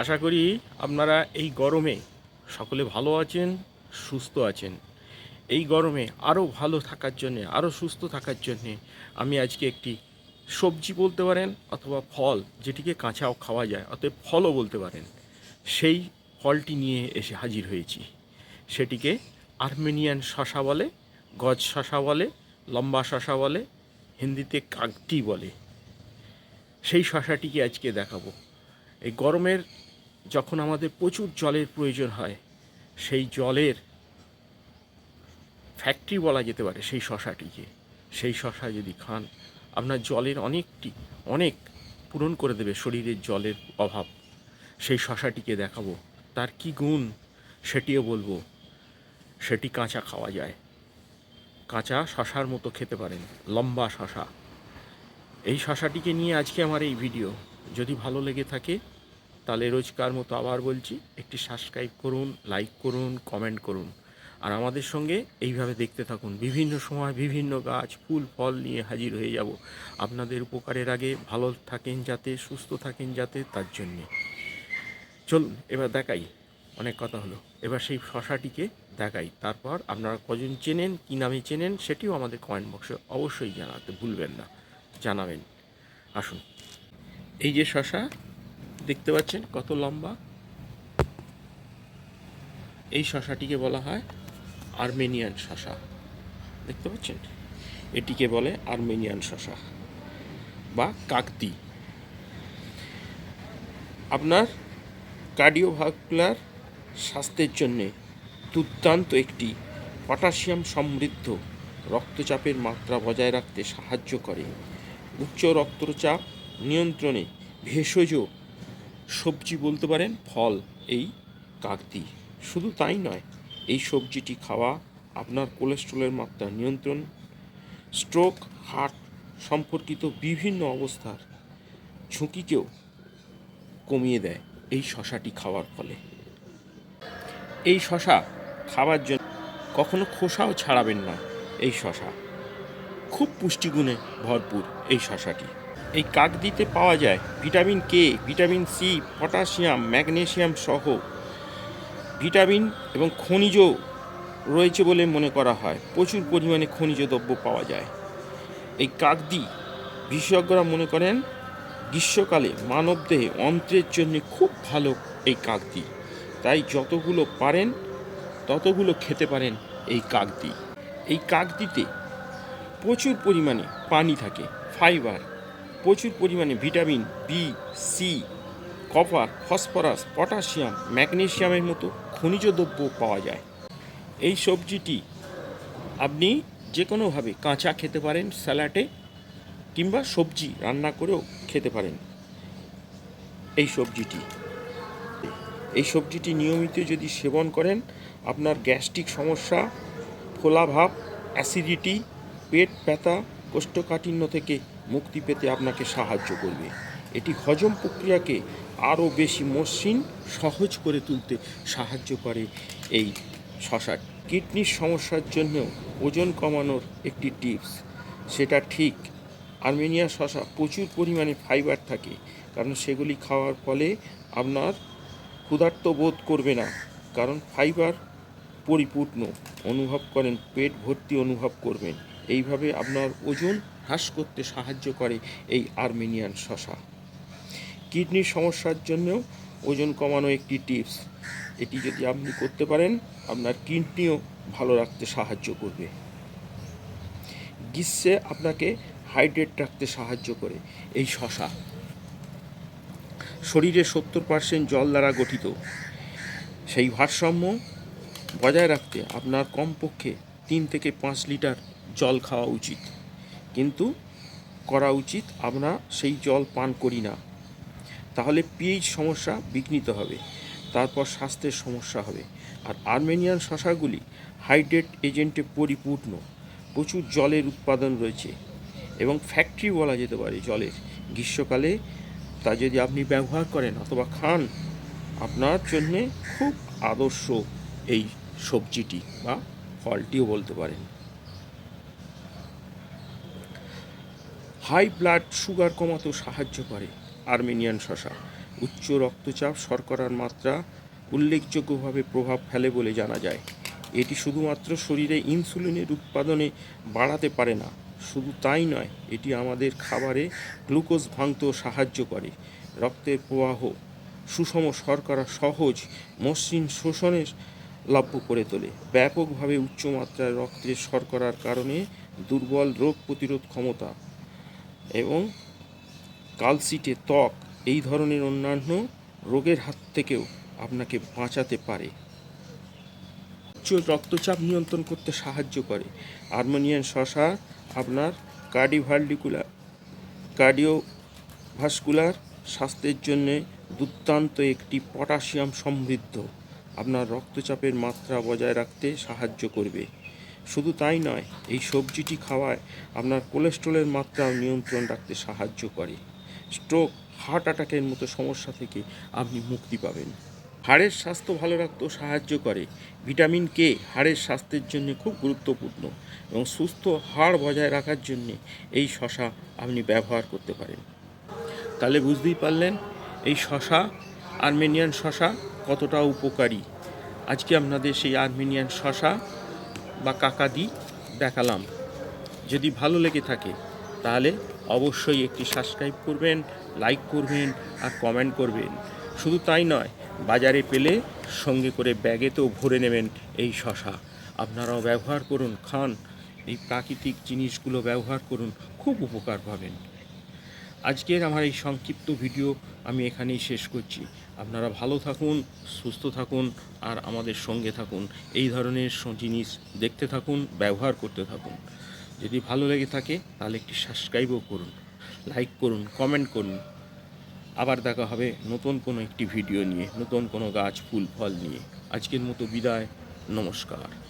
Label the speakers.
Speaker 1: আশা করি আপনারা এই গরমে সকলে ভালো আছেন, সুস্থ আছেন। এই গরমে আরও ভালো থাকার জন্যে, আরও সুস্থ থাকার জন্যে আমি আজকে একটি সবজি বলতে পারেন অথবা ফল যেটিকে কাঁচাও খাওয়া যায়, অতএব ফলও বলতে পারেন, সেই ফলটি নিয়ে এসে হাজির হয়েছি। সেটিকে আর্মেনিয়ান শশা বলে, গজ শশা বলে, লম্বা শশা বলে, হিন্দিতে কাকটি বলে। সেই শশাটিকে আজকে দেখাবো। এই গরমের যখন আমাদের প্রচুর জলের প্রয়োজন হয়, সেই জলের ফ্যাক্টরি বলা যেতে পারে, সেই শশাটিকে। সেই শশা যদি খান, আপনার জলের অনেকটি, অনেক পূরণ করে দেবে শরীরের জলের অভাব। সেই শশাটিকে দেখাবো, তার কি গুণ সেটিও বলব। সেটি কাঁচা খাওয়া যায়। কাঁচা শশার মতো খেতে পারেন, লম্বা শশা। এই শশাটিকে নিয়ে আজকে আমার এই ভিডিও। যদি ভালো লেগে থাকে তাহলে রোজকার মতো আবার বলছি, একটি সাবস্ক্রাইব করুন লাইক করুন কমেন্ট করুন। আর আমাদের সঙ্গে এইভাবে দেখতে থাকুন। বিভিন্ন সময় বিভিন্ন গাছ, ফুল, ফল নিয়ে হাজির হয়ে যাব। আপনাদের উপকারের আগে ভালো থাকেন যাতে, সুস্থ থাকেন যাতে তার জন্যে। চলুন, এবার দেখাই। অনেক কথা হলো। এবার সেই শশাটিকে দেখাই। তারপর আপনারা কজন চেনেন, কী নামে চেনেন, সেটিও আমাদের কমেন্ট বক্সে অবশ্যই জানাতে ভুলবেন না। জানাবেন। আসুন। এই যে শশা দেখতে পাচ্ছেন কত লম্বা? এই শশাটিকে বলা হয় আর্মেনিয়ান শশা। দেখতে পাচ্ছেন? এটিকে বলে আর্মেনিয়ান শশা বা কাকতি। আপনার কার্ডিওভাস্কুলার স্বাস্থ্যের জন্যে দুর্দান্ত একটি পটাশিয়াম সমৃদ্ধ রক্তচাপের মাত্রা বজায় রাখতে সাহায্য করে। উচ্চ রক্তচাপ নিয়ন্ত্রণে ভেষজ সবজি বলতে পারেন, ফল, এই কাকদি। শুধু তাই নয়, এই সবজিটি খাওয়া আপনার কোলেস্ট্রলের মাত্রা নিয়ন্ত্রণ, স্ট্রোক, হার্ট সম্পর্কিত বিভিন্ন অবস্থার ঝুঁকিকেও কমিয়ে দেয় এই শশাটি খাওয়ার ফলে। এই শশা খাওয়ার জন্য কখনো খোসাও ছাড়াবেন না এই শশা। খুব পুষ্টিগুণে ভরপুর এই শশাটি। এই কাকদিতে পাওয়া যায়। Vitamin K, vitamin C, potassium, magnesium সহ। ভিটামিন এবং খনিজ রয়েছে বলে মনে করা হয়। প্রচুর পরিমাণে খনিজ দ্রব্য পাওয়া যায়। এই কাকদি বিশেষজ্ঞরা মনে করেন, গ্রীষ্মকালে মানবদেহে অন্ত্রের জন্য খুব ভালো এই কাকদি তাই যতগুলো পারেন, ততগুলো খেতে পারেন এই কাকদি এই কাকদিতে প্রচুর পরিমাণে পানি থাকে, ফাইবার প্রচুর পরিমাণে vitamin B C copper, phosphorus, potassium, ম্যাগনেশিয়ামের মতো খনিজ দ্রব্য পাওয়া যায়। এই সবজিটি আপনি যে কোনোভাবে কাঁচা খেতে পারেন, স্যালাডে কিংবা সবজি রান্না করেও খেতে পারেন। এই সবজিটি। এই সবজিটি নিয়মিত যদি সেবন করেন, আপনার গ্যাস্ট্রিক সমস্যা, ফোলাভাব, অ্যাসিডিটি, পেট ব্যথা, কোষ্ঠকাঠিন্য থেকে মুক্তি পেতে আপনাকে সাহায্য করবে। এটি হজম প্রক্রিয়াকে আরও বেশি মসৃণ, সহজ করে তুলতে সাহায্য করে এই শশা কিডনির সমস্যার জন্য ওজন কমানোর একটি টিপস। সেটা ঠিক, আর্মেনিয়া শশা প্রচুর পরিমাণে ফাইবার থাকে, কারণ সেগুলি খাওয়ার ফলে আপনার ক্ষুধার্ত বোধ করবে না, কারণ ফাইবার পরিপূর্ণ। অনুভব করেন, পেট ভর্তি অনুভব করবেন। এইভাবে আপনার ওজন হ্রাস করতে সাহায্য করে এই আর্মেনিয়ান শশা। কিডনির সমস্যার জন্যও ওজন কমানো একটি টিপস। এটি যদি আপনি করতে পারেন, আপনার কিডনিও ভালো রাখতে সাহায্য করবে। গ্রীষ্মে আপনাকে হাইড্রেট রাখতে সাহায্য করে এই শশা। শরীরে সত্তর পার্সেন্ট জল দ্বারা গঠিত। সেই ভারসাম্য বজায় রাখতে আপনার কমপক্ষে তিন থেকে পাঁচ লিটার জল খাওয়া উচিত। কিন্তু করা উচিত আমরা সেই জল পান করি না। তাহলে পিএইচ সমস্যা বিঘ্নিত হবে, তারপর স্বাস্থ্যের সমস্যা হবে। আর আর্মেনিয়ান শশাগুলি হাইড্রেট এজেন্টে পরিপূর্ণ, প্রচুর জলের উৎপাদন রয়েছে এবং ফ্যাক্টরি বলা যেতে পারে জলের। গ্রীষ্মকালে তা যদি আপনি ব্যবহার করেন অথবা খান, আপনার জন্যে খুব আদর্শ এই সবজিটি বা ফলটিও বলতে পারেন। হাই ব্লাড সুগার কমাতেও সাহায্য করে, আর্মেনিয়ান শশা। উচ্চ রক্তচাপ শর্করার মাত্রা উল্লেখযোগ্যভাবে প্রভাব ফেলে বলে জানা যায়। এটি শুধুমাত্র শরীরে ইনসুলিনের উৎপাদনে বাড়াতে পারে না, শুধু তাই নয়, এটি আমাদের খাবারে গ্লুকোজ ভাঙতেও সাহায্য করে। রক্তের প্রবাহ সুষম শর্করা সহজ মসৃণ শোষণের লভ্য করে তোলে। ব্যাপকভাবে উচ্চমাত্রায় রক্তের শর্করার কারণে দুর্বল রোগ প্রতিরোধ ক্ষমতা এবং কালসিটে ত্বক এই ধরনের অন্যান্য রোগের হাত থেকেও আপনাকে বাঁচাতে পারে। উচ্চ রক্তচাপ নিয়ন্ত্রণ করতে সাহায্য করে। আর্মোনিয়ান শশা আপনার কার্ডিভাল্ডিকুলার কার্ডিওভাস্কুলার স্বাস্থ্যের জন্যে দুর্দান্ত একটি পটাশিয়াম সমৃদ্ধ। আপনার রক্তচাপের মাত্রা বজায় রাখতে সাহায্য করবে। শুধু তাই নয়, এই সবজিটি খাওয়ায় আপনার কোলেস্ট্রলের মাত্রাও নিয়ন্ত্রণ রাখতে সাহায্য করে। স্ট্রোক, হার্ট অ্যাটাকের মতো সমস্যা থেকে আপনি মুক্তি পাবেন। হাড়ের স্বাস্থ্য ভালো রাখতেও সাহায্য করে। ভিটামিন কে হাড়ের স্বাস্থ্যের জন্য খুব গুরুত্বপূর্ণ এবং সুস্থ হাড় বজায় রাখার জন্যে এই শশা আপনি ব্যবহার করতে পারেন। তাহলে বুঝতেই পারলেন, এই শশা, আর্মেনিয়ান শশা কতটা উপকারী। আজকে আপনাদের সেই আর্মেনিয়ান শশা বা কাকাদি দেখালাম। যদি ভালো লেগে থাকে, তাহলে অবশ্যই একটি সাবস্ক্রাইব করবেন লাইক করবেন আর কমেন্ট করবেন। শুধু তাই নয়, বাজারে পেলে সঙ্গে করে ব্যাগেতেও ভরে নেবেন এই শশা। আপনারাও ব্যবহার করুন, খান। এই প্রাকৃতিক জিনিসগুলো ব্যবহার করুন, খুব উপকার পাবেন। আজকের আমার এই সংক্ষিপ্ত ভিডিও আমি এখানেই শেষ করছি। আপনারা ভালো থাকুন, সুস্থ থাকুন আর আমাদের সঙ্গে থাকুন। এই ধরনের জিনিস দেখতে থাকুন, ব্যবহার করতে থাকুন। যদি ভালো লেগে থাকে তাহলে একটি সাবস্ক্রাইবও করুন লাইক করুন কমেন্ট করুন। আবার দেখা হবে নতুন কোনো একটি ভিডিও নিয়ে, নতুন কোনো গাছ, ফুল, ফল নিয়ে। আজকের মতো বিদায়, নমস্কার।